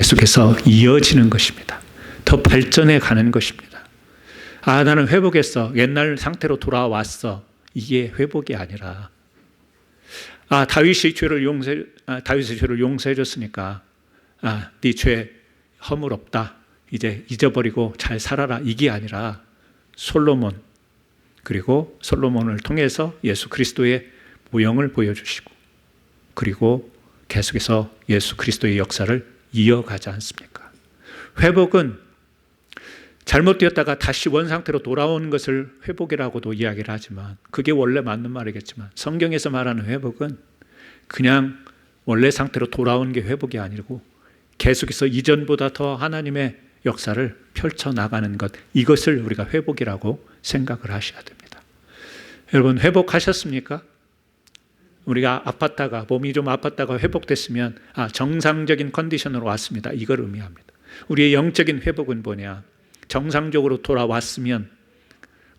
계속해서 이어지는 것입니다. 더 발전해 가는 것입니다. 아, 나는 회복했어. 옛날 상태로 돌아왔어. 이게 회복이 아니라 아, 다윗이 죄를 용서 아, 다윗의 죄를 용서해 줬으니까 아, 네 죄 허물 없다. 이제 잊어버리고 잘 살아라. 이게 아니라 솔로몬 그리고 솔로몬을 통해서 예수 그리스도의 모형을 보여주시고 그리고 계속해서 예수 그리스도의 역사를 이어가지 않습니까? 회복은 잘못되었다가 다시 원상태로 돌아오는 것을 회복이라고도 이야기를 하지만 그게 원래 맞는 말이겠지만 성경에서 말하는 회복은 그냥 원래 상태로 돌아오는 게 회복이 아니고 계속해서 이전보다 더 하나님의 역사를 펼쳐 나가는 것 이것을 우리가 회복이라고 생각을 하셔야 됩니다. 여러분 회복하셨습니까? 우리가 아팠다가 몸이 좀 아팠다가 회복됐으면 아 정상적인 컨디션으로 왔습니다. 이걸 의미합니다. 우리의 영적인 회복은 뭐냐? 정상적으로 돌아왔으면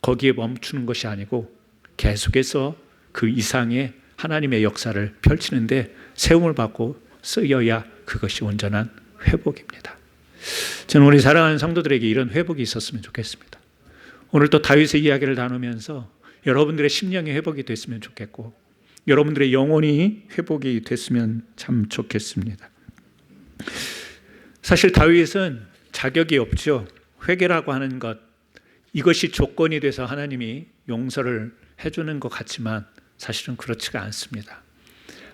거기에 멈추는 것이 아니고 계속해서 그 이상의 하나님의 역사를 펼치는데 세움을 받고 쓰여야 그것이 온전한 회복입니다. 저는 우리 사랑하는 성도들에게 이런 회복이 있었으면 좋겠습니다. 오늘 또 다윗의 이야기를 나누면서 여러분들의 심령의 회복이 됐으면 좋겠고 여러분들의 영혼이 회복이 됐으면 참 좋겠습니다. 사실 다윗은 자격이 없죠. 회개라고 하는 것 이것이 조건이 돼서 하나님이 용서를 해주는 것 같지만 사실은 그렇지가 않습니다.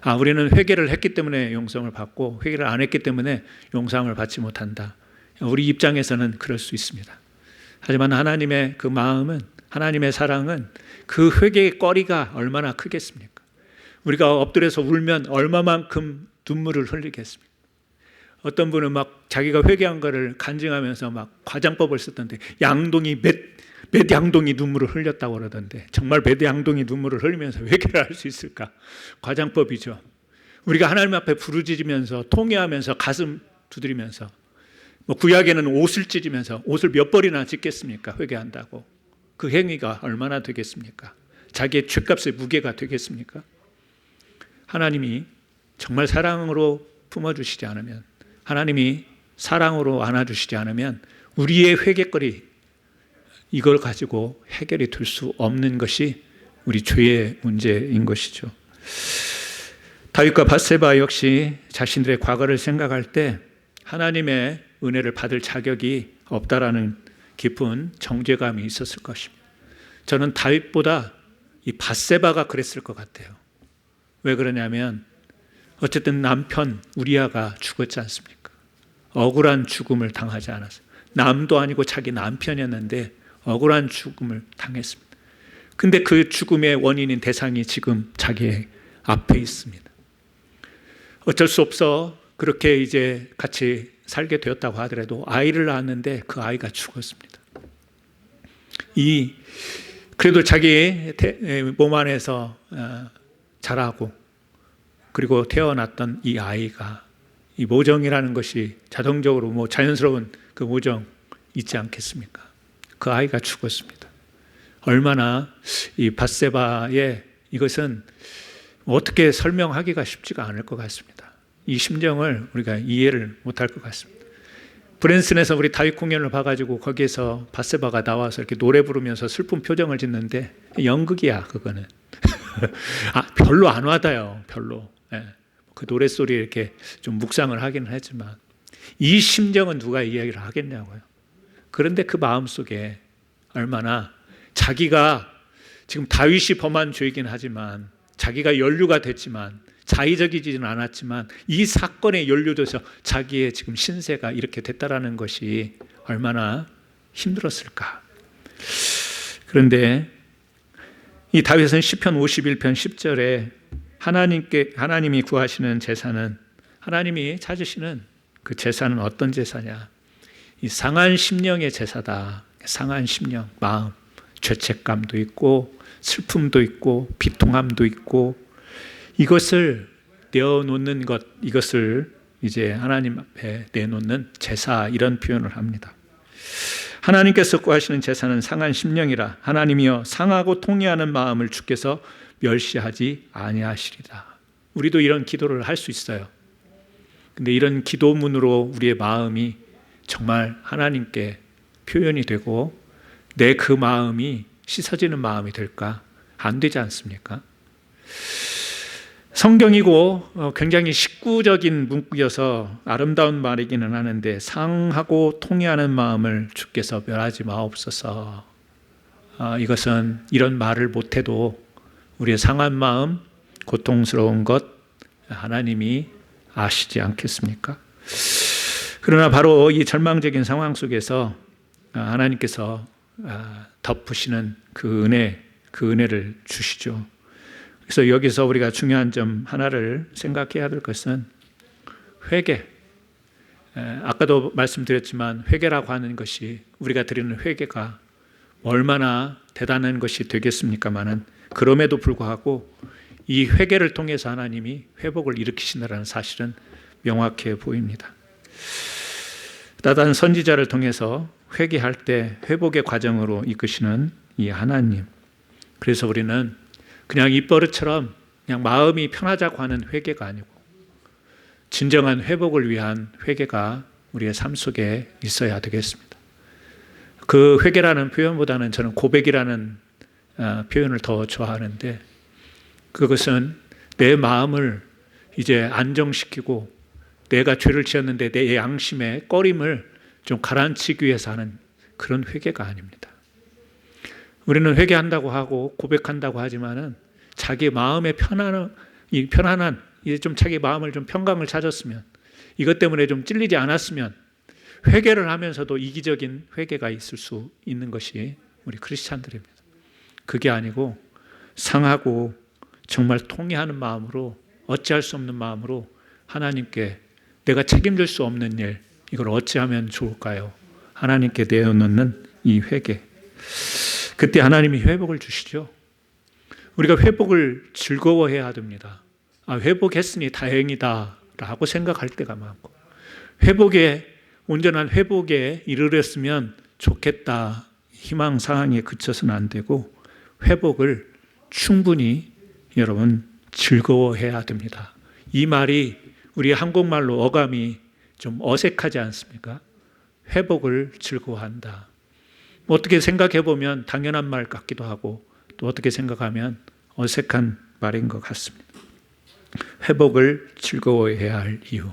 아, 우리는 회개를 했기 때문에 용서를 받고 회개를 안 했기 때문에 용서을 받지 못한다. 우리 입장에서는 그럴 수 있습니다. 하지만 하나님의 그 마음은 하나님의 사랑은 그 회개의 거리가 얼마나 크겠습니까? 우리가 엎드려서 울면 얼마만큼 눈물을 흘리겠습니까? 어떤 분은 막 자기가 회개한 거를 간증하면서 막 과장법을 썼던데 양동이 몇, 몇 양동이 눈물을 흘렸다고 그러던데 정말 몇 양동이 눈물을 흘리면서 회개를 할 수 있을까? 과장법이죠. 우리가 하나님 앞에 부르짖으면서 통회하면서 가슴 두드리면서 뭐 구약에는 옷을 찢으면서 옷을 몇 벌이나 찢겠습니까? 회개한다고. 그 행위가 얼마나 되겠습니까? 자기의 죄값의 무게가 되겠습니까? 하나님이 정말 사랑으로 품어주시지 않으면 하나님이 사랑으로 안아주시지 않으면 우리의 회개거리 이걸 가지고 해결이 될 수 없는 것이 우리 죄의 문제인 것이죠. 다윗과 바세바 역시 자신들의 과거를 생각할 때 하나님의 은혜를 받을 자격이 없다라는 깊은 정죄감이 있었을 것입니다. 저는 다윗보다 이 바세바가 그랬을 것 같아요. 왜 그러냐면 어쨌든 남편 우리아가 죽었지 않습니까? 억울한 죽음을 당하지 않았어요. 남도 아니고 자기 남편이었는데 억울한 죽음을 당했습니다. 근데 그 죽음의 원인인 대상이 지금 자기 앞에 있습니다. 어쩔 수 없어 그렇게 이제 같이 살게 되었다고 하더라도 아이를 낳았는데 그 아이가 죽었습니다. 이 그래도 자기 몸 안에서 어, 자라고 그리고 태어났던 이 아이가 이 모정이라는 것이 자동적으로 뭐 자연스러운 그 모정 있지 않겠습니까? 그 아이가 죽었습니다. 얼마나 이 바세바의 이것은 어떻게 설명하기가 쉽지가 않을 것 같습니다. 이 심정을 우리가 이해를 못할 것 같습니다. 브랜슨에서 우리 다윗 공연을 봐가지고 거기에서 바세바가 나와서 이렇게 노래 부르면서 슬픈 표정을 짓는데 연극이야 그거는. 아 별로 안 와닿아요 별로. 예. 그 노래 소리 이렇게 좀 묵상을 하기는 하지만 이 심정은 누가 이야기를 하겠냐고요. 그런데 그 마음 속에 얼마나 자기가 지금 다윗이 범한 죄이긴 하지만 자기가 연루가 됐지만 자의적이지는 않았지만 이 사건에 연루돼서 자기의 지금 신세가 이렇게 됐다라는 것이 얼마나 힘들었을까. 그런데 이 다윗은 시편 51편 10절에 하나님께 하나님이 구하시는 제사는 하나님이 찾으시는 그 제사는 어떤 제사냐? 이 상한 심령의 제사다. 상한 심령, 마음, 죄책감도 있고 슬픔도 있고 비통함도 있고 이것을 내어놓는 것, 이것을 이제 하나님 앞에 내놓는 제사 이런 표현을 합니다. 하나님께서 구하시는 제사는 상한 심령이라 하나님이여 상하고 통해하는 마음을 주께서 멸시하지 아니하시리다. 우리도 이런 기도를 할 수 있어요. 근데 이런 기도문으로 우리의 마음이 정말 하나님께 표현이 되고 내 그 마음이 씻어지는 마음이 될까? 안 되지 않습니까? 성경이고 어, 굉장히 식구적인 문구여서 아름다운 말이기는 하는데 상하고 통해하는 마음을 주께서 멸하지 마옵소서. 아, 이것은 이런 말을 못해도 우리의 상한 마음, 고통스러운 것 하나님이 아시지 않겠습니까? 그러나 바로 이 절망적인 상황 속에서 아, 하나님께서 아, 덮으시는 그 은혜, 그 은혜를 주시죠. 그래서 여기서 우리가 중요한 점 하나를 생각해야 될 것은 회개. 아까도 말씀드렸지만 회개라고 하는 것이 우리가 드리는 회개가 얼마나 대단한 것이 되겠습니까마는 그럼에도 불구하고 이 회개를 통해서 하나님이 회복을 일으키신다는 사실은 명확해 보입니다. 나단 선지자를 통해서 회개할 때 회복의 과정으로 이끄시는 이 하나님. 그래서 우리는 그냥 입버릇처럼 그냥 마음이 편하자고 하는 회개가 아니고 진정한 회복을 위한 회개가 우리의 삶 속에 있어야 되겠습니다. 그 회개라는 표현보다는 저는 고백이라는 어, 표현을 더 좋아하는데 그것은 내 마음을 이제 안정시키고 내가 죄를 지었는데 내 양심의 꺼림을 좀 가라앉히기 위해서 하는 그런 회개가 아닙니다. 우리는 회개한다고 하고 고백한다고 하지만은 자기 마음의 편안한 이 편안한 이제 좀 자기 마음을 좀 평강을 찾았으면 이것 때문에 좀 찔리지 않았으면 회개를 하면서도 이기적인 회개가 있을 수 있는 것이 우리 크리스찬들입니다. 그게 아니고 상하고 정말 통해하는 마음으로 어찌할 수 없는 마음으로 하나님께 내가 책임질 수 없는 일 이걸 어찌하면 좋을까요? 하나님께 내어놓는 이 회개. 그때 하나님이 회복을 주시죠. 우리가 회복을 즐거워해야 됩니다. 아, 회복했으니 다행이다. 라고 생각할 때가 많고, 회복에, 온전한 회복에 이르렀으면 좋겠다. 희망 사항에 그쳐서는 안 되고, 회복을 충분히 여러분 즐거워해야 됩니다. 이 말이 우리 한국말로 어감이 좀 어색하지 않습니까? 회복을 즐거워한다. 어떻게 생각해 보면 당연한 말 같기도 하고 또 어떻게 생각하면 어색한 말인 것 같습니다. 회복을 즐거워해야 할 이유.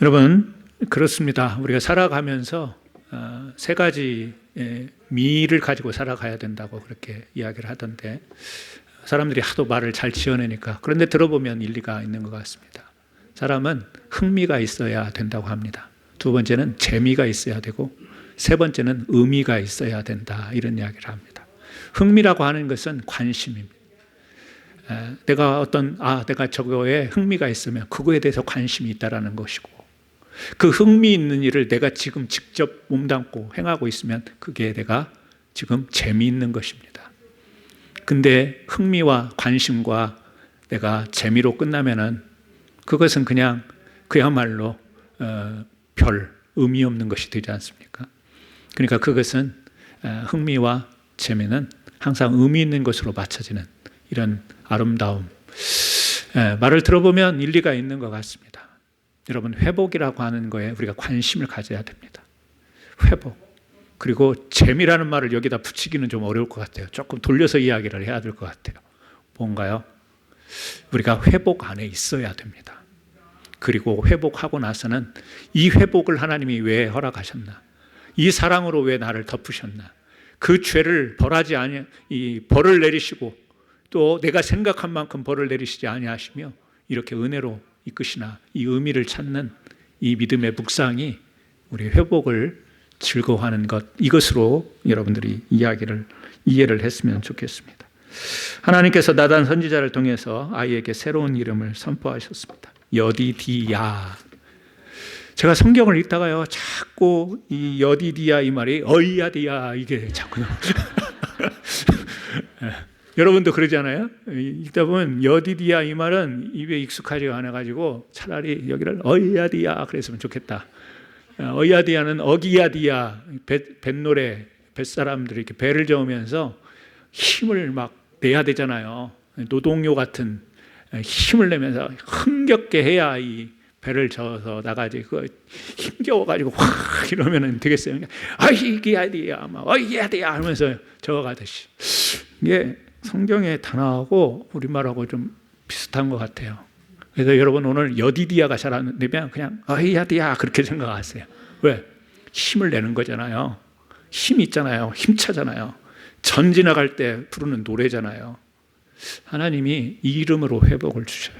여러분, 그렇습니다. 우리가 살아가면서 어, 세 가지 미를 가지고 살아가야 된다고 그렇게 이야기를 하던데 사람들이 하도 말을 잘 지어내니까 그런데 들어보면 일리가 있는 것 같습니다. 사람은 흥미가 있어야 된다고 합니다. 두 번째는 재미가 있어야 되고 세 번째는 의미가 있어야 된다 이런 이야기를 합니다. 흥미라고 하는 것은 관심입니다. 내가 어떤 아 내가 저거에 흥미가 있으면 그거에 대해서 관심이 있다라는 것이고 그 흥미 있는 일을 내가 지금 직접 몸담고 행하고 있으면 그게 내가 지금 재미있는 것입니다. 근데 흥미와 관심과 내가 재미로 끝나면은 그것은 그냥 그야말로 어, 별 의미 없는 것이 되지 않습니까? 그러니까 그것은 어, 흥미와 재미는 항상 의미 있는 것으로 맞춰지는 이런 아름다움. 에, 말을 들어보면 일리가 있는 것 같습니다. 여러분 회복이라고 하는 거에 우리가 관심을 가져야 됩니다. 회복. 그리고 재미라는 말을 여기다 붙이기는 좀 어려울 것 같아요. 조금 돌려서 이야기를 해야 될 것 같아요. 뭔가요? 우리가 회복 안에 있어야 됩니다. 그리고 회복하고 나서는 이 회복을 하나님이 왜 허락하셨나? 이 사랑으로 왜 나를 덮으셨나? 그 죄를 벌하지 아니 이 벌을 내리시고 또 내가 생각한 만큼 벌을 내리시지 아니하시며 이렇게 은혜로 이끄시나 이 의미를 찾는 이 믿음의 묵상이 우리 회복을 즐거워하는 것 이것으로 여러분들이 이야기를 이해를 했으면 좋겠습니다. 하나님께서 나단 선지자를 통해서 아이에게 새로운 이름을 선포하셨습니다. 여디디야. 제가 성경을 읽다가요, 자꾸 이 여디디야 이 말이 어이야디야 이게 자꾸 여러분도 그러잖아요. 읽다 보면 여디디야 이 말은 입에 익숙하지가 않아가지고 차라리 여기를 어이야디야 그랬으면 좋겠다. 어이야디야는 어기야디야 뱃노래 뱃사람들이 이렇게 배를 저으면서 힘을 막 내야 되잖아요. 노동요 같은 힘을 내면서 흥겹게 해야 이 배를 저어서 나가지 그 힘겨워가지고 확 이러면은 되겠어요. 아이기야디야, 막 어이야디야 하면서 저어가듯이 이게 성경의 단어하고 우리말하고 좀 비슷한 것 같아요. 그래서 여러분 오늘 여디디아가 잘 안 되면 그냥 어이야디야 그렇게 생각하세요. 왜? 힘을 내는 거잖아요. 힘 있잖아요. 힘차잖아요. 전 지 나갈 때 부르는 노래잖아요. 하나님이 이 이름으로 회복을 주셔요.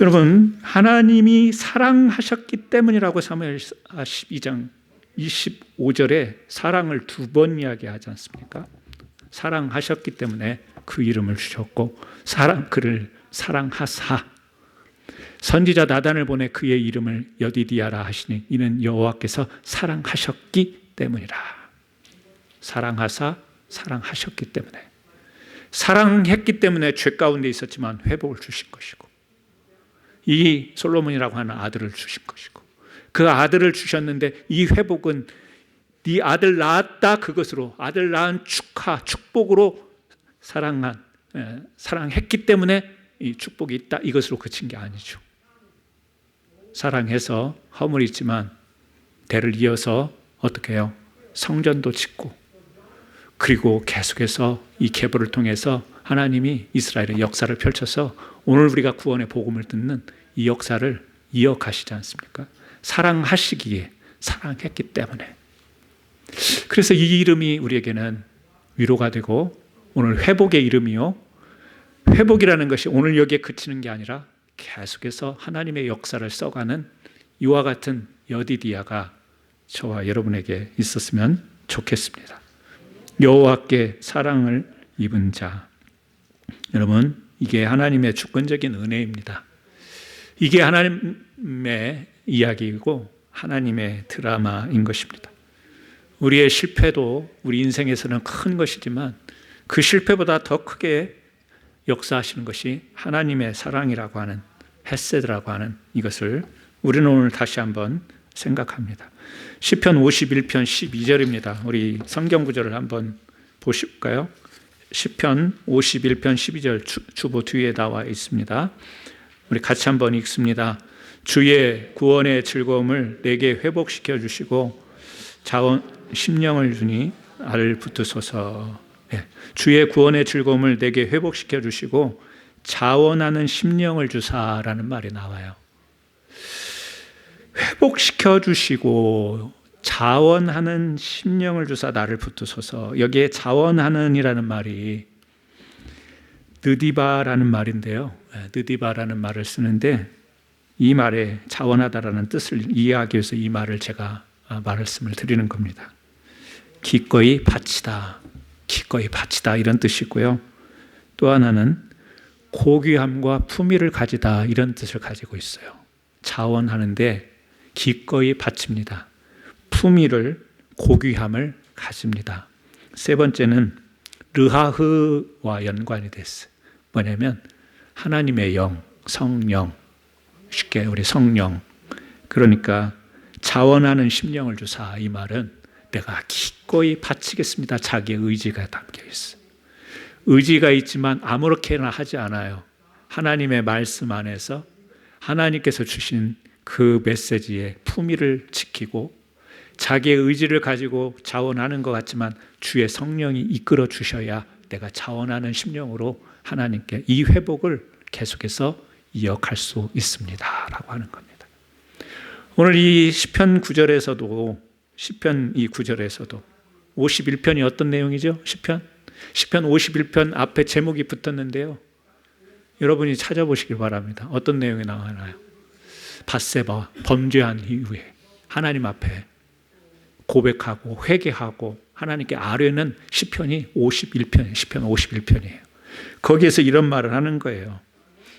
여러분, 하나님이 사랑하셨기 때문이라고 사무엘 12장 25절에 사랑을 두 번 이야기하지 않습니까? 사랑하셨기 때문에 그 이름을 주셨고 사랑 그를 사랑하사 선지자 나단을 보내 그의 이름을 여디디아라 하시니 이는 여호와께서 사랑하셨기 때문이라. 사랑하사 사랑하셨기 때문에 사랑했기 때문에 죄 가운데 있었지만 회복을 주신 것이고 이 솔로몬이라고 하는 아들을 주신 것이고 그 아들을 주셨는데 이 회복은 네 아들 낳았다 그것으로 아들 낳은 축하 축복으로 사랑한 예, 사랑했기 때문에 이 축복이 있다 이것으로 그친 게 아니죠. 사랑해서 허물있지만 대를 이어서 어떻게 해요? 성전도 짓고 그리고 계속해서 이 계보를 통해서 하나님이 이스라엘의 역사를 펼쳐서 오늘 우리가 구원의 복음을 듣는 이 역사를 이어가시지 않습니까? 사랑하시기에 사랑했기 때문에 그래서 이 이름이 우리에게는 위로가 되고 오늘 회복의 이름이요. 회복이라는 것이 오늘 여기에 그치는 게 아니라 계속해서 하나님의 역사를 써가는 이와 같은 여디디아가 저와 여러분에게 있었으면 좋겠습니다. 여호와께 사랑을 입은 자. 여러분, 이게 하나님의 주권적인 은혜입니다. 이게 하나님의 이야기이고 하나님의 드라마인 것입니다. 우리의 실패도 우리 인생에서는 큰 것이지만 그 실패보다 더 크게 역사하시는 것이 하나님의 사랑이라고 하는 헤세드라고 하는 이것을 우리는 오늘 다시 한번 생각합니다. 시편 51편 12절입니다. 우리 성경 구절을 한번 보실까요? 시편 51편 12절 주 보 뒤에 나와 있습니다. 우리 같이 한번 읽습니다. 주의 구원의 즐거움을 내게 회복시켜 주시고 자원 심령을 주니 나를 붙드소서. 네. 주의 구원의 즐거움을 내게 회복시켜 주시고 자원하는 심령을 주사라는 말이 나와요. 회복시켜 주시고 자원하는 심령을 주사 나를 붙드소서. 여기에 자원하는이라는 말이 느디바라는 말인데요. 네, 느디바라는 말을 쓰는데 이 말에 자원하다라는 뜻을 이해하기 위해서 이 말을 제가 아, 말씀을 드리는 겁니다. 기꺼이 바치다, 기꺼이 바치다 이런 뜻이고요. 또 하나는 고귀함과 품위를 가지다 이런 뜻을 가지고 있어요. 자원하는데 기꺼이 바칩니다. 품위를 고귀함을 가집니다. 세 번째는 르하흐와 연관이 됐어요. 뭐냐면 하나님의 영, 성령, 쉽게 우리 성령. 그러니까 자원하는 심령을 주사 이 말은 내가 기꺼이 바치겠습니다. 자기의 의지가 담겨 있어. 의지가 있지만 아무렇게나 하지 않아요. 하나님의 말씀 안에서 하나님께서 주신 그 메시지의 품위를 지키고 자기의 의지를 가지고 자원하는 것 같지만 주의 성령이 이끌어 주셔야 내가 자원하는 심령으로 하나님께 이 회복을 계속해서 이어갈 수 있습니다 라고 하는 겁니다. 오늘 이 시편 9절에서도 시편 이 9절에서도 51편이 어떤 내용이죠? 시편 시편 51편 앞에 제목이 붙었는데요. 여러분이 찾아보시길 바랍니다. 어떤 내용이 나와나요? 바세바 범죄한 이후에 하나님 앞에 고백하고 회개하고 하나님께 아뢰는 시편이 51편, 시편 51편이에요. 거기에서 이런 말을 하는 거예요.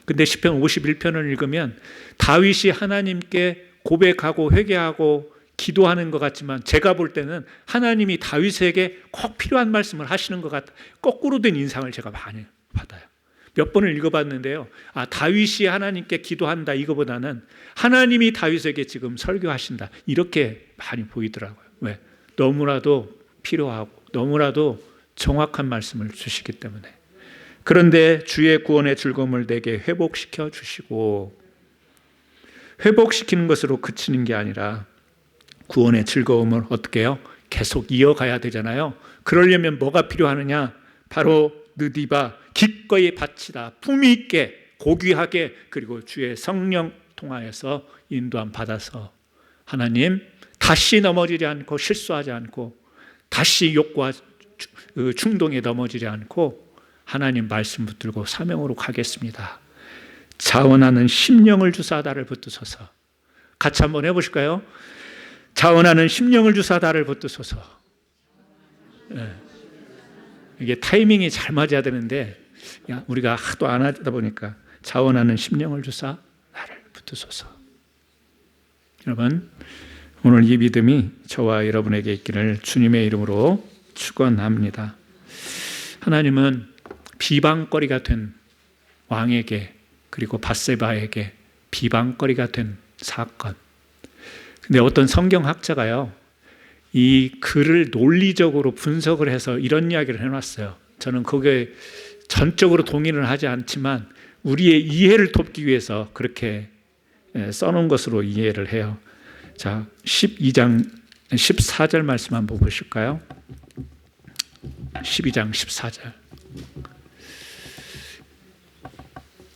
근데 시편 51편을 읽으면 다윗이 하나님께 고백하고 회개하고 기도하는 것 같지만 제가 볼 때는 하나님이 다윗에게 꼭 필요한 말씀을 하시는 것 같아 거꾸로 된 인상을 제가 많이 받아요. 몇 번을 읽어봤는데요. 아 다윗이 하나님께 기도한다 이거보다는 하나님이 다윗에게 지금 설교하신다 이렇게 많이 보이더라고요. 왜? 너무나도 필요하고 너무나도 정확한 말씀을 주시기 때문에 그런데 주의 구원의 즐거움을 내게 회복시켜 주시고 회복시키는 것으로 그치는 게 아니라 구원의 즐거움을 어떻게 해요? 계속 이어가야 되잖아요. 그러려면 뭐가 필요하느냐? 바로 느디바 기꺼이 바치다 품위 있게 고귀하게 그리고 주의 성령 통하여서 인도함 받아서 하나님 다시 넘어지지 않고 실수하지 않고 다시 욕과 그 충동에 넘어지지 않고 하나님 말씀 붙들고 사명으로 가겠습니다. 자원하는 심령을 주사 나를 붙드소서. 같이 한번 해보실까요? 자원하는 심령을 주사 나를 붙드소서. 네. 이게 타이밍이 잘 맞아야 되는데 우리가 하도 안 하다 보니까 자원하는 심령을 주사 나를 붙드소서. 여러분 오늘 이 믿음이 저와 여러분에게 있기를 주님의 이름으로 축원합니다. 하나님은 비방거리가 된 왕에게 그리고 바세바에게 비방거리가 된 사건. 근데 어떤 성경학자가요, 이 글을 논리적으로 분석을 해서 이런 이야기를 해 놨어요. 저는 그게 전적으로 동의를 하지 않지만 우리의 이해를 돕기 위해서 그렇게 예, 써놓은 것으로 이해를 해요. 자, 12장 14절 말씀 한번 보실까요? 12장 14절.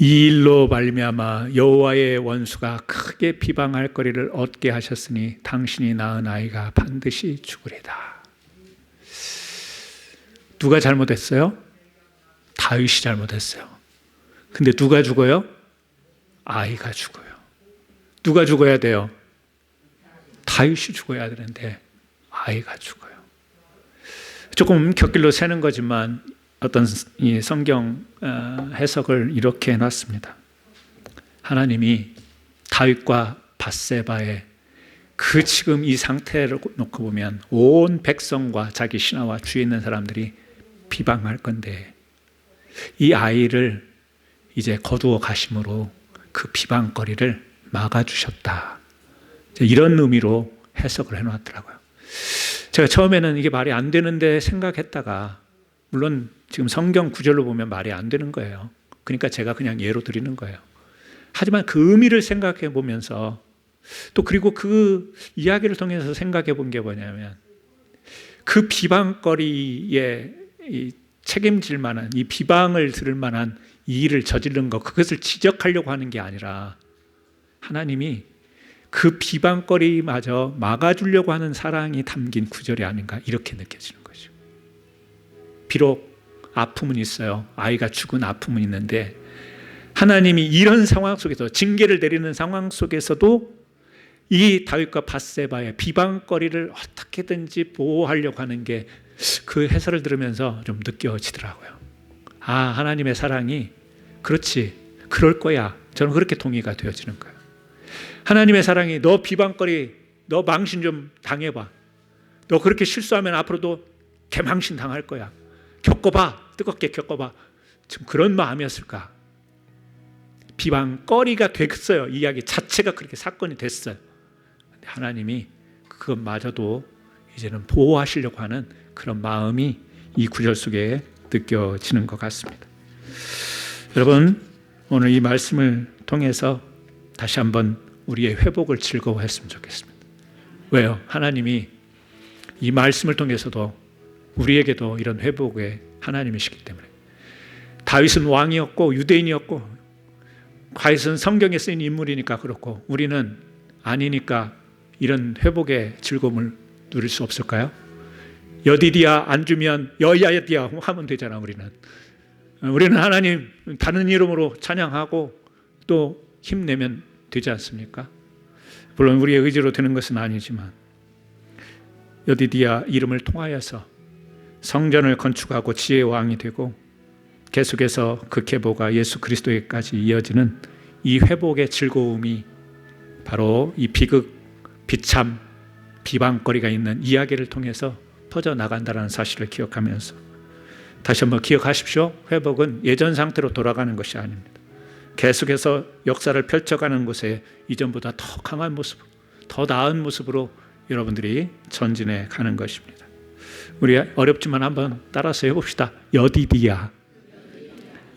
이 일로 말미암아 여호와의 원수가 크게 비방할 거리를 얻게 하셨으니 당신이 낳은 아이가 반드시 죽으리다. 누가 잘못했어요? 다윗이 잘못했어요. 근데 누가 죽어요? 아이가 죽어요. 누가 죽어야 돼요? 다윗이 죽어야 되는데 아이가 죽어요. 조금 곁길로 새는 거지만 어떤 이 성경 어, 해석을 이렇게 해놨습니다. 하나님이 다윗과 바세바의 그 지금 이 상태를 놓고 보면 온 백성과 자기 신하와 주위에 있는 사람들이 비방할 건데 이 아이를 이제 거두어 가심으로 그 비방거리를 막아주셨다. 이런 의미로 해석을 해놨더라고요. 제가 처음에는 이게 말이 안 되는데 생각했다가 물론 지금 성경 구절로 보면 말이 안 되는 거예요. 그러니까 제가 그냥 예로 드리는 거예요. 하지만 그 의미를 생각해 보면서 또 그리고 그 이야기를 통해서 생각해 본 게 뭐냐면 그 비방거리에 책임질 만한 이 비방을 들을 만한 이 일을 저지른 것 그것을 지적하려고 하는 게 아니라 하나님이 그 비방거리마저 막아주려고 하는 사랑이 담긴 구절이 아닌가 이렇게 느껴지는 거죠. 비록 아픔은 있어요. 아이가 죽은 아픔은 있는데 하나님이 이런 상황 속에서 징계를 내리는 상황 속에서도 이 다윗과 바세바의 비방거리를 어떻게든지 보호하려고 하는 게 그 해설을 들으면서 좀 느껴지더라고요. 아, 하나님의 사랑이 그렇지. 그럴 거야. 저는 그렇게 동의가 되어지는 거예요. 하나님의 사랑이 너 비방거리, 너 망신 좀 당해봐. 너 그렇게 실수하면 앞으로도 개망신 당할 거야. 겪어봐. 뜨겁게 겪어봐. 지금 그런 마음이었을까? 비방거리가 됐어요. 이야기 자체가 그렇게 사건이 됐어요. 하나님이 그것마저도 이제는 보호하시려고 하는 그런 마음이 이 구절 속에 느껴지는 것 같습니다. 여러분, 오늘 이 말씀을 통해서 다시 한번 우리의 회복을 즐거워했으면 좋겠습니다. 왜요? 하나님이 이 말씀을 통해서도 우리에게도 이런 회복의 하나님이시기 때문에 다윗은 왕이었고 유대인이었고 과연 성경에 쓰인 인물이니까 그렇고 우리는 아니니까 이런 회복의 즐거움을 누릴 수 없을까요? 여디디야 안 주면 여야디야 하면 되잖아 우리는 우리는 하나님 다른 이름으로 찬양하고 또 힘내면 되지 않습니까? 물론 우리의 의지로 되는 것은 아니지만 여디디야 이름을 통하여서 성전을 건축하고 지혜의 왕이 되고 계속해서 그 계보가 예수 그리스도에까지 이어지는 이 회복의 즐거움이 바로 이 비극, 비참, 비방거리가 있는 이야기를 통해서 퍼져 나간다는 사실을 기억하면서 다시 한번 기억하십시오. 회복은 예전 상태로 돌아가는 것이 아닙니다. 계속해서 역사를 펼쳐가는 곳에 이전보다 더 강한 모습, 더 나은 모습으로 여러분들이 전진해 가는 것입니다. 우리 어렵지만 한번 따라서 해봅시다. 여디디야.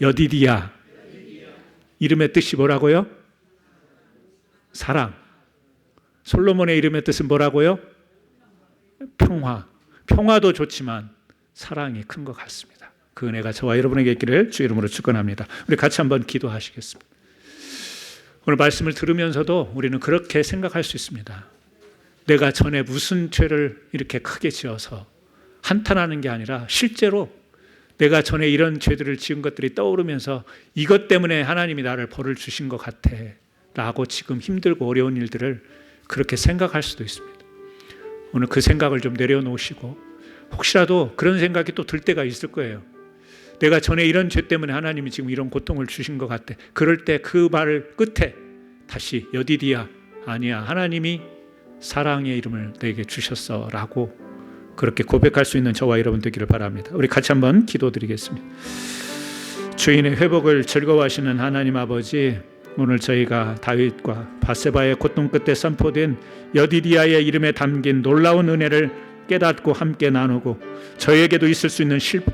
여디디야. 이름의 뜻이 뭐라고요? 사랑. 솔로몬의 이름의 뜻은 뭐라고요? 평화. 평화도 좋지만 사랑이 큰 것 같습니다. 그 은혜가 저와 여러분에게 있기를 주 이름으로 축원합니다. 우리 같이 한번 기도하시겠습니다. 오늘 말씀을 들으면서도 우리는 그렇게 생각할 수 있습니다. 내가 전에 무슨 죄를 이렇게 크게 지어서 한탄하는 게 아니라 실제로 내가 전에 이런 죄들을 지은 것들이 떠오르면서 이것 때문에 하나님이 나를 벌을 주신 것 같아 라고 지금 힘들고 어려운 일들을 그렇게 생각할 수도 있습니다. 오늘 그 생각을 좀 내려놓으시고 혹시라도 그런 생각이 또 들 때가 있을 거예요. 내가 전에 이런 죄 때문에 하나님이 지금 이런 고통을 주신 것 같아. 그럴 때 그 말을 끝에 다시 여디디야 아니야 하나님이 사랑의 이름을 내게 주셨어라고 그렇게 고백할 수 있는 저와 여러분 되기를 바랍니다. 우리 같이 한번 기도드리겠습니다. 주인의 회복을 즐거워하시는 하나님 아버지 오늘 저희가 다윗과 바세바의 고통 끝에 선포된 여디디아의 이름에 담긴 놀라운 은혜를 깨닫고 함께 나누고 저에게도 있을 수 있는 실패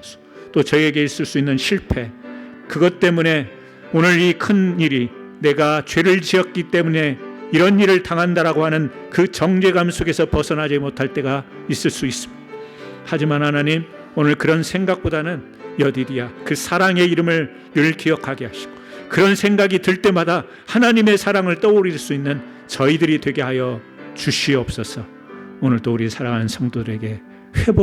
또 저에게 있을 수 있는 실패 그것 때문에 오늘 이 큰 일이 내가 죄를 지었기 때문에 이런 일을 당한다라고 하는 그 정죄감 속에서 벗어나지 못할 때가 있을 수 있습니다. 하지만 하나님 오늘 그런 생각보다는 여디디야 그 사랑의 이름을 늘 기억하게 하시고 그런 생각이 들 때마다 하나님의 사랑을 떠올릴 수 있는 저희들이 되게 하여 주시옵소서. 오늘도 우리 사랑하는 성도들에게 회복이